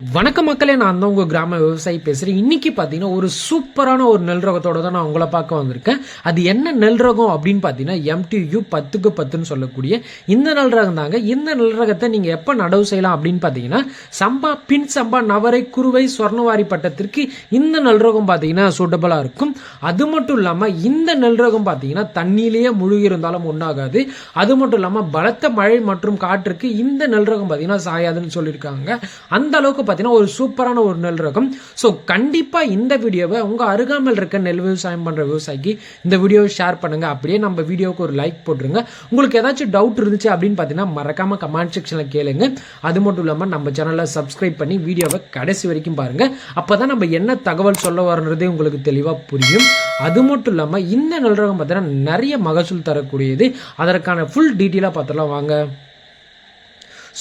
வணக்க மக்களே நான் தான் உங்கள் கிராம விவசாயி பேசுகிறேன் இன்னைக்கு பார்த்தீங்கன்னா ஒரு சூப்பரான ஒரு நெல் ரகத்தோட தான் நான் உங்களை பார்க்க வந்திருக்கேன். அது என்ன நெல் ரகம் அப்படின்னு பார்த்தீங்கன்னா எம்டியூ பத்துக்கு பத்துன்னு சொல்லக்கூடிய இந்த நெல் ரகம் தாங்க. இந்த நெல் ரகத்தை நீங்கள் எப்போ நடவு செய்யலாம் அப்படின்னு பார்த்தீங்கன்னா சம்பா பின் சம்பா நவரை குருவை சொர்ணவாரி பட்டத்திற்கு இந்த நெல் ரகம் பார்த்தீங்கன்னா சூட்டபுளாக இருக்கும். அது மட்டும் இல்லாமல் இந்த நெல் ரகம் பார்த்தீங்கன்னா தண்ணியிலேயே முழுகி இருந்தாலும் ஒன்றாகாது அது மட்டும் இல்லாமல் பலத்த மழை மற்றும் காற்றுக்கு இந்த நெல் ரகம் பார்த்தீங்கன்னா சாயாதுன்னு சொல்லியிருக்காங்க. அந்த அளவுக்கு பார்த்தீங்கன்னா ஒரு சூப்பரான ஒரு நெல் ரகம் ஸோ கண்டிப்பாக இந்த வீடியோவை உங்கள் அருகாமல் இருக்க நெல் விவசாயம் பண்ணுற விவசாயிக்கு இந்த வீடியோவை ஷேர் பண்ணுங்க. அப்படியே நம்ம வீடியோவுக்கு ஒரு லைக் போட்டுருங்க. உங்களுக்கு ஏதாச்சும் டவுட் இருந்துச்சு அப்படின்னு பார்த்தீங்கன்னா மறக்காம கமெண்ட் செக்ஷனில் கேளுங்க. அது மட்டும் இல்லாமல் நம்ம சேனலை சப்ஸ்கிரைப் பண்ணி வீடியோவை கடைசி வரைக்கும் பாருங்க. அப்பதான் நம்ம என்ன தகவல் சொல்ல வரன்றதே உங்களுக்கு தெளிவாக புரியும். அது மட்டும் இல்லாமல் இந்த நெல் ரகம் பார்த்தீங்கன்னா நிறைய மகசூல் தரக்கூடியது. அதற்கான ஃபுல் டீட்டெயிலாக பார்த்துலாம் வாங்க.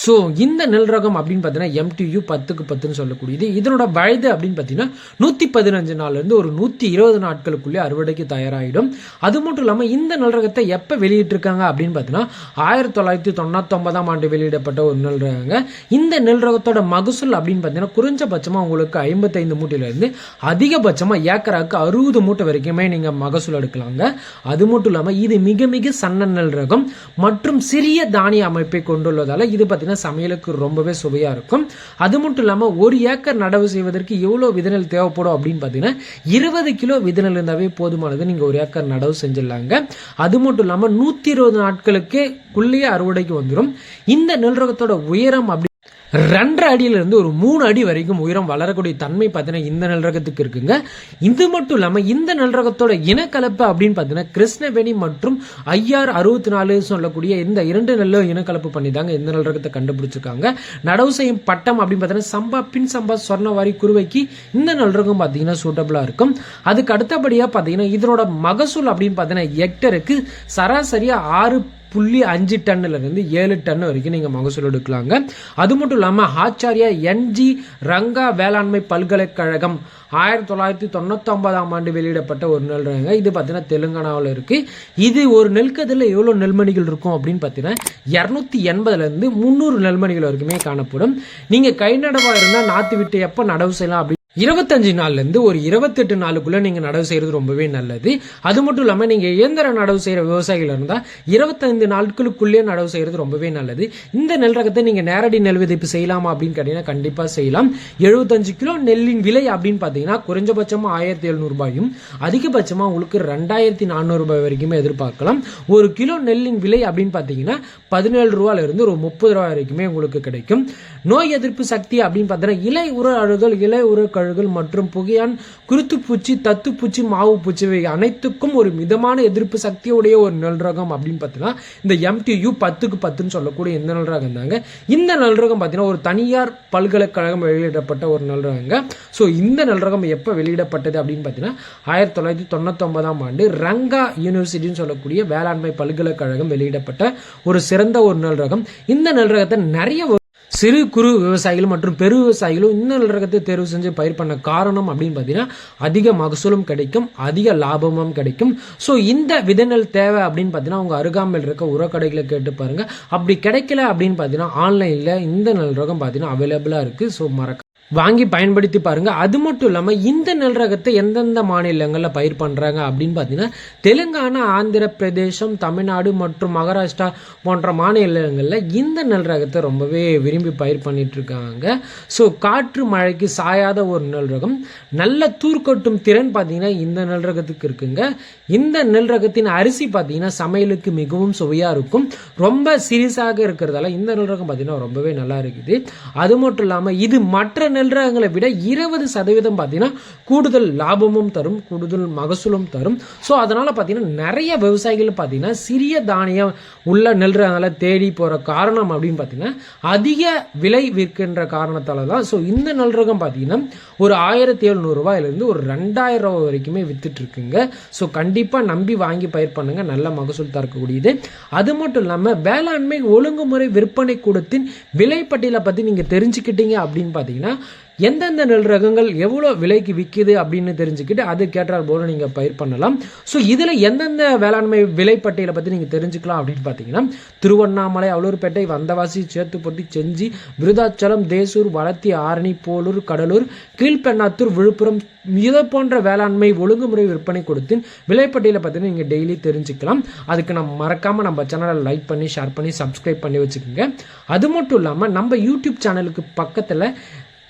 ஸோ இந்த நெல் ரகம் அப்படின்னு பார்த்தீங்கன்னா எம்டியூ பத்துக்கு பத்துன்னு சொல்லக்கூடியது. இதனோட வயது அப்படின்னு பார்த்தீங்கன்னா நூற்றி பதினஞ்சு நாள்லேருந்து ஒரு நூற்றி இருபது நாட்களுக்குள்ளே அறுவடைக்கு தயாராகிடும் அது மட்டும் இல்லாமல் இந்த நெல் ரகத்தை எப்போ வெளியிட்டிருக்காங்க அப்படின்னு பார்த்தீங்கன்னா ஆயிரத்தி தொள்ளாயிரத்தி தொண்ணூத்தொன்பதாம் ஆண்டு வெளியிடப்பட்ட ஒரு நெல் ரகங்க. இந்த நெல் ரகத்தோட மகசூல் அப்படின்னு பார்த்தீங்கன்னா குறைஞ்சபட்சமாக உங்களுக்கு ஐம்பத்தைந்து மூட்டையிலேருந்து அதிகபட்சமாக ஏக்கராக்கு அறுபது மூட்டை வரைக்குமே நீங்கள் மகசூல் எடுக்கலாங்க. அது மட்டும் இல்லாமல் இது மிக மிக சன்ன நெல் ரகம் மற்றும் சிறிய தானிய அமைப்பை கொண்டுள்ளதால் இது பார்த்தீங்கன்னா சமையலுக்கு ரொம்பவே சுவையாக இருக்கும். அது மட்டும் இல்லாமல் ஒரு ஏக்கர் நடவு செய்வதற்கு எவ்வளோ விதநெல் தேவைப்படும் அப்படின்னு பார்த்தீங்கன்னா இருபது கிலோ விதநெல் இருந்தாவே போதுமானது. நீங்கள் ஒரு ஏக்கர் நடவு செஞ்சிடலாங்க. அது மட்டும் இல்லாமல் நூற்றி இருபது நாட்களுக்கு குள்ளேயே அறுவடைக்கு வந்துடும் இந்த நெல் ரகத்தோட உயரம் அப்படி ரெண்டரை அடியிலிருந்து ஒரு மூணு அடி வரைக்கும் உயரம் வளரக்கூடிய தன்மை பார்த்தீங்கன்னா இந்த நல்ரகத்துக்கு இருக்குங்க. இது மட்டும் இல்லாமல் இந்த நல்ரகத்தோட இனக்கலப்பு அப்படின்னு பார்த்தீங்கன்னா கிருஷ்ணவேணி மற்றும் ஐஆர் அறுபத்தி நாலு சொல்லக்கூடிய இந்த இரண்டு நல்ல இனக்கலப்பு பண்ணி தாங்க இந்த நல்ரகத்தை கண்டுபிடிச்சிருக்காங்க. நடவு செய்யும் பட்டம் அப்படின்னு பார்த்தீங்கன்னா சம்பா பின் சம்பா சொர்ணவாரி குருவைக்கு இந்த நல்ரகம் பார்த்தீங்கன்னா சூட்டபிளாக இருக்கும். அதுக்கு அடுத்தபடியாக பார்த்தீங்கன்னா இதனோட மகசூல் அப்படின்னு பார்த்தீங்கன்னா ஹெக்டருக்கு சராசரியாக ஆறு புள்ளி அஞ்சு டன்னுல இருந்து ஏழு டன் வரைக்கும் நீங்க மகசூல் எடுக்கலாங்க. அது மட்டும் இல்லாமல் ஆச்சாரியா என்ஜி ரங்கா வேளாண்மை பல்கலைக்கழகம் ஆயிரத்தி தொள்ளாயிரத்தி தொண்ணூத்தொம்பதாம் ஆண்டு வெளியிடப்பட்ட ஒரு நெல் ரகங்க. இது பார்த்தீங்கன்னா தெலுங்கானாவில் இருக்கு. இது ஒரு நெல்கதில் எவ்வளோ நெல்மணிகள் இருக்கும் அப்படின்னு பார்த்தீங்கன்னா இரநூத்தி எண்பதுல இருந்து முந்நூறு நெல்மணிகள் வரைக்குமே காணப்படும். நீங்க கை நடவா இருந்தால் நாத்து விட்டு எப்போ நடவு செய்யலாம் அப்படி இருபத்தஞ்சு நாள்லேருந்து ஒரு இருபத்தெட்டு நாளுக்குள்ளே நீங்கள் நடவு செய்கிறது ரொம்பவே நல்லது. அது மட்டும் இல்லாமல் நீங்கள் இயந்திர நடவு செய்கிற விவசாயிகள் இருந்தால் இருபத்தைந்து நாட்களுக்குள்ளேயே நடவு செய்கிறது ரொம்பவே நல்லது. இந்த நெல் ரகத்தை நீங்கள் நேரடி நெல் விதைப்பு செய்யலாமா அப்படின்னு கேட்டிங்கன்னா கண்டிப்பாக செய்யலாம். எழுபத்தஞ்சு கிலோ நெல்லின் விலை அப்படின்னு பார்த்தீங்கன்னா குறைஞ்சபட்சமாக ஆயிரத்தி எழுநூறுபாயும் அதிகபட்சமாக உங்களுக்கு ரெண்டாயிரத்தி நானூறுபாய் வரைக்குமே எதிர்பார்க்கலாம். ஒரு கிலோ நெல்லின் விலை அப்படின்னு பார்த்தீங்கன்னா பதினேழு ரூபாயிலிருந்து ஒரு முப்பது ரூபாய் வரைக்குமே உங்களுக்கு கிடைக்கும். நோய் எதிர்ப்பு சக்தி அப்படின்னு பார்த்தீங்கன்னா இலை உர அழுதல் இலை உர கழுகல் மற்றும் புகையான் குருத்துப்பூச்சி தத்துப்பூச்சி மாவு பூச்சி இவை அனைத்துக்கும் ஒரு மிதமான எதிர்ப்பு சக்தியுடைய ஒரு நல்ரகம் அப்படின்னு பார்த்தீங்கன்னா இந்த எம்டியூ பத்துக்கு பத்துன்னு சொல்லக்கூடிய இந்த நல்ரகம் தாங்க. இந்த நல்ரகம் பார்த்தீங்கன்னா ஒரு தனியார் பல்கலைக்கழகம் வெளியிடப்பட்ட ஒரு நல்ரகங்க. ஸோ இந்த நல்ரகம் எப்போ வெளியிடப்பட்டது அப்படின்னு பார்த்தீங்கன்னா ஆயிரத்தி தொள்ளாயிரத்தி தொண்ணூத்தொன்பதாம் ஆண்டு ரங்கா யூனிவர்சிட்டின்னு சொல்லக்கூடிய வேளாண்மை பல்கலைக்கழகம் வெளியிடப்பட்ட ஒரு சிறந்த ஒரு நல்ரகம். இந்த நல்ரகத்தை நிறைய சிறு குறு விவசாயிகள் மற்றும் பெரு விவசாயிகளும் இந்த நெல் ரகத்தை தேர்வு செஞ்சு பயிர் பண்ண காரணம் அப்படின்னு பார்த்தீங்கன்னா அதிக மகசூலும் கிடைக்கும் அதிக லாபமும் கிடைக்கும். ஸோ இந்த விதநெல் தேவை அப்படின்னு பார்த்தீங்கன்னா உங்கள் அருகாமையில் இருக்க உரக்கடைகளை கேட்டு பாருங்கள் அப்படி கிடைக்கல அப்படின்னு பார்த்தீங்கன்னா ஆன்லைனில் இந்த நெல் ரகம் பார்த்தீங்கன்னா அவைலபிளாக இருக்குது ஸோ மறக்க வாங்கி பயன்படுத்தி பாருங்க. அது மட்டும் இல்லாமல் இந்த நெல் ரகத்தை எந்தெந்த மாநிலங்களில் பயிர் பண்ணுறாங்க அப்படின்னு பார்த்தீங்கன்னா தெலுங்கானா ஆந்திர பிரதேசம் தமிழ்நாடு மற்றும் மகாராஷ்டிரா போன்ற மாநிலங்களில் இந்த நெல் ரகத்தை ரொம்பவே விரும்பி பயிர் பண்ணிட்டு இருக்காங்க. ஸோ காற்று மழைக்கு சாயாத ஒரு நெல் ரகம். நல்ல தூர்க்கட்டும் திறன் பார்த்தீங்கன்னா இந்த நெல் ரகத்துக்கு இருக்குங்க. இந்த நெல் ரகத்தின் அரிசி பார்த்தீங்கன்னா சமையலுக்கு மிகவும் சுவையாக இருக்கும். ரொம்ப சிறிசாக இருக்கிறதால இந்த நெல் ரகம் பார்த்தீங்கன்னா ரொம்பவே நல்லா இருக்குது. அது மட்டும் இல்லாமல் இது மற்ற நெல்ரகங்களை விட இருபது சதவீதம் பார்த்தீங்கன்னா கூடுதல் லாபமும் தரும் கூடுதல் மகசூலும் தரும். ஸோ அதனால் பார்த்தீங்கன்னா நிறைய விவசாயிகள் பார்த்தீங்கன்னா சிறிய தானியம் உள்ள நெல்றாங்களை தேடி போகிற காரணம் அப்படின்னு பார்த்தீங்கன்னா அதிக விலை விற்கின்ற காரணத்தால தான் ஸோ இந்த நெல் ரகம் பார்த்தீங்கன்னா ஒரு ஆயிரத்தி எழுநூறுபாயிலேருந்து ஒரு ரெண்டாயிரம் ரூபாய் வரைக்குமே வித்துட்ருக்குங்க ஸோ கண்டிப்பாக நம்பி வாங்கி பயிர் பண்ணுங்க. நல்ல மகசூல் தரக்கூடியது. அது மட்டும் இல்லாமல் வேளாண்மை ஒழுங்குமுறை விற்பனை கூடத்தின் விலைப்பட்டியலை பற்றி நீங்கள் தெரிஞ்சுக்கிட்டீங்க அப்படின்னு பார்த்தீங்கன்னா எந்தெந்த நெல் ரகங்கள் எவ்வளோ விலைக்கு விற்கிது அப்படின்னு தெரிஞ்சுக்கிட்டு அது கேட்டால் போல நீங்கள் பயிர் பண்ணலாம். ஸோ இதில் எந்தெந்த வேளாண்மை விலைப்பட்டியலை பற்றி நீங்கள் தெரிஞ்சுக்கலாம் அப்படின்னு பார்த்தீங்கன்னா திருவண்ணாமலை அவலூர்பேட்டை வந்தவாசி சேத்துப்பட்டி செஞ்சி விருதாச்சலம் தேசூர் வளத்தி ஆரணி போலூர் கடலூர் கீழ்பெண்ணாத்தூர் விழுப்புரம் இதை போன்ற வேளாண்மை ஒழுங்குமுறை விற்பனை கொடுத்து விலைப்பட்டியலை பற்றி நீங்கள் டெய்லி தெரிஞ்சுக்கலாம். அதுக்கு நம்ம மறக்காமல் நம்ம சேனலை லைக் பண்ணி ஷேர் பண்ணி சப்ஸ்கிரைப் பண்ணி வச்சுக்கோங்க. அது மட்டும் இல்லாமல் நம்ம யூடியூப் சேனலுக்கு பக்கத்தில்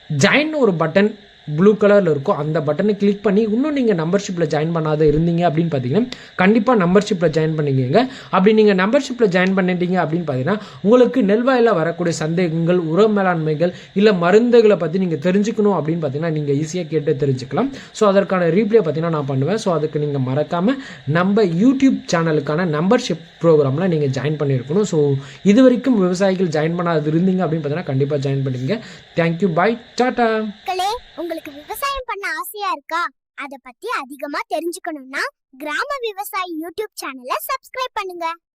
ஜாயின் ஒரு பட்டன் ப்ளூ கலரில் இருக்கும் அந்த பட்டனை கிளிக் பண்ணி இன்னும் நீங்கள் நம்பர்ஷிப்பில் ஜாயின் பண்ணாத இருந்தீங்க அப்படின்னு பார்த்தீங்கன்னா கண்டிப்பாக நம்பர்ஷிப்பில் ஜாயின் பண்ணிக்கங்க. அப்படி நீங்கள் நம்பர்ஷிப்பில் ஜாயின் பண்ணிட்டீங்க அப்படின்னு பார்த்தீங்கன்னா உங்களுக்கு நெல்வாயில் வரக்கூடிய சந்தேகங்கள் உர மேலாண்மைகள் இல்லை மருந்துகளை பற்றி நீங்கள் தெரிஞ்சுக்கணும் அப்படின்னு பார்த்தீங்கன்னா நீங்கள் ஈஸியாக கேட்டு தெரிஞ்சுக்கலாம். ஸோ அதற்கான ரீப்ளே பார்த்தீங்கன்னா நான் பண்ணுவேன். ஸோ அதுக்கு நீங்கள் மறக்காமல் நம்ம யூடியூப் சேனலுக்கான நம்பர்ஷிப் ப்ரோக்ராமில் நீங்கள் ஜாயின் பண்ணியிருக்கணும். ஸோ இது வரைக்கும் விவசாயிகள் ஜாயின் பண்ணாது இருந்தீங்க அப்படின்னு பார்த்தீங்கன்னா கண்டிப்பாக ஜாயின் பண்ணிங்க தேங்க்யூ பாய் டாட்டா உங்களுக்கு விவசாயம் பண்ண ஆசையா இருக்கா? அத பத்தி அதிகமா தெரிஞ்சுக்கணும்னா கிராம விவசாயி யூடியூப் சேனலை சப்ஸ்கிரைப் பண்ணுங்க.